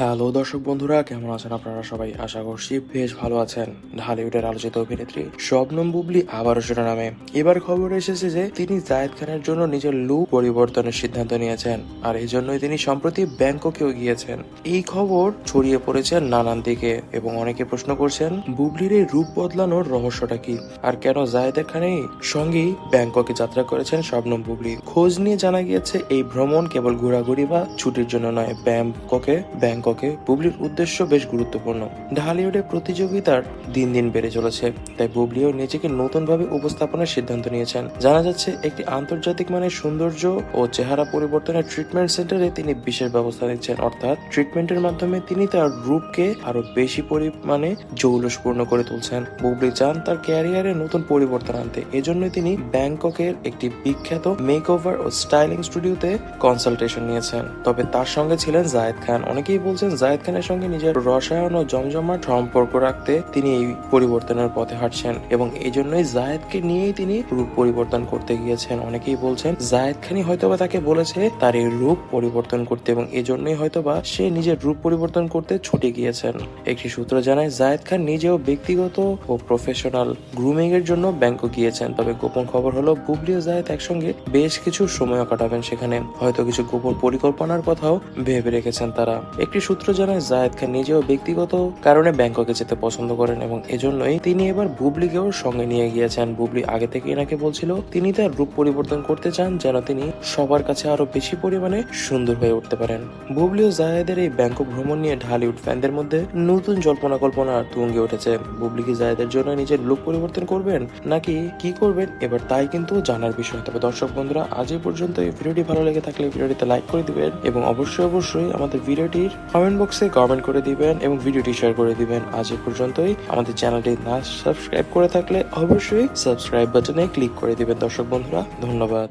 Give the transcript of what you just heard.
Hello দর্শক বন্ধুরা, কেমন আছেন আপনারা সবাই? আশা করছি বেশ ভালো আছেন। ঢালিউডের আলোচিত অভিনেত্রী শবনম বুবলি আবারও শিরোনামে এবার খবর এসেছে যে, তিনি জায়েদ খানের জন্য নিজের লুক পরিবর্তনের সিদ্ধান্ত নিয়েছেন। আর এই জন্যই তিনি সম্প্রতি ব্যাংককেও গিয়েছেন। এই খবর ছড়িয়ে পড়েছে নানান দিকে এবং অনেকে প্রশ্ন করছেন, বুবলির এই রূপ বদলানোর রহস্যটা কি? আর কেন জায়েদের খানের সঙ্গেই ব্যাংককে যাত্রা করেছেন শবনম বুবলি? খোঁজ নিয়ে জানা গিয়েছে, এই ভ্রমণ কেবল ঘোরাঘুরি বা ছুটির জন্য নয়, ব্যাংককে ব্যাংককে বুবলির উদ্দেশ্য বেশ গুরুত্বপূর্ণ। ঢালিউডে প্রতিযোগিতার দিন দিন বেড়ে চলেছে, তাই বুবলিও নিজেকে নতুনভাবে উপস্থাপনের সিদ্ধান্ত নিয়েছেন। জানা যাচ্ছে, একটি আন্তর্জাতিক মানের সৌন্দর্য ও চেহারা পরিবর্তনের ট্রিটমেন্ট সেন্টারে তিনি বিশেষ ব্যবস্থা নিচ্ছেন। অর্থাৎ ট্রিটমেন্টের মাধ্যমে তিনি তার রূপকে আরও বেশি পরিমাণে জৌলসপূর্ণ করে তুলছেন। বুবলি চান তার ক্যারিয়ারে নতুন পরিবর্তন আনতে। এজন্যই তিনি ব্যাংককের একটি বিখ্যাত মেকওভার ও স্টাইলিং স্টুডিওতে কনসালটেশন নিয়েছেন। তবে তার সঙ্গে ছিলেন জায়েদ খান। অনেকেই বলছেন জায়েদ খানের সঙ্গে নিজের রসায়ন ও জমজমাট সম্পর্ক রাখতে তিনি এই পরিবর্তনের পথে হাঁটছেন এবং এই জন্যই জায়েদকে নিয়েই তিনি রূপ পরিবর্তন করতে গিয়েছেন। অনেকেই বলছেন, জায়েদ খানই হয়তোবা তাকে বলেছে তার এই রূপ পরিবর্তন করতে এবং এই জন্যই হয়তোবা সে নিজের রূপ পরিবর্তন করতে ছুটে গিয়েছেন। একটি সূত্র জানায়, জায়েদ খান নিজেও ব্যক্তিগত ও প্রফেশনাল গ্রুমিং এর জন্য ব্যাংকক গিয়েছেন। তবে গোপন খবর হলো বুবলি ও জায়েদ একসঙ্গে বেশ কিছু সময় কাটাবেন সেখানে। হয়তো কিছু গোপন পরিকল্পনার কথাও ভেবে রেখেছেন তারা। একটি সূত্র জানায়, জায়েদ খান নিজেও ব্যক্তিগত কারণে ব্যাংককে যেতে পছন্দ করেন এবং এজন্যই তিনি এবার বুবলিকেও সঙ্গে নিয়ে গিয়েছেন। বুবলি আগে থেকে এনাকে বলছিল, তিনি তার রূপ পরিবর্তন করতে চান যেন তিনি সবার কাছে আরও বেশি পরিমাণে সুন্দর হয়ে উঠতে পারেন। বুবলি ও জায়েদের এই ব্যাংকক ভ্রমণ নিয়ে ঢালিউড ফ্যানদের মধ্যে নতুন জল্পনা কল্পনা তুঙ্গে উঠেছে। বুবলি কি জায়েদের জন্য নিজের লুক পরিবর্তন করবেন, নাকি কি করবেন, এবার তাই কিন্তু জানার বিষয়। তবে দর্শক বন্ধুরা, আজ এই পর্যন্ত এই ভিডিওটি ভালো লেগে থাকলে ভিডিওটিতে লাইক করে দিবেন এবং অবশ্যই অবশ্যই আমাদের ভিডিওটির কমেন্ট বক্সে কমেন্ট করে দিবেন এবং ভিডিওটি শেয়ার করে দিবেন। আজ এ পর্যন্তই। আমাদের চ্যানেলটি না সাবস্ক্রাইব করে থাকলে অবশ্যই সাবস্ক্রাইব বাটনে ক্লিক করে দিবেন। দর্শক বন্ধুরা, ধন্যবাদ।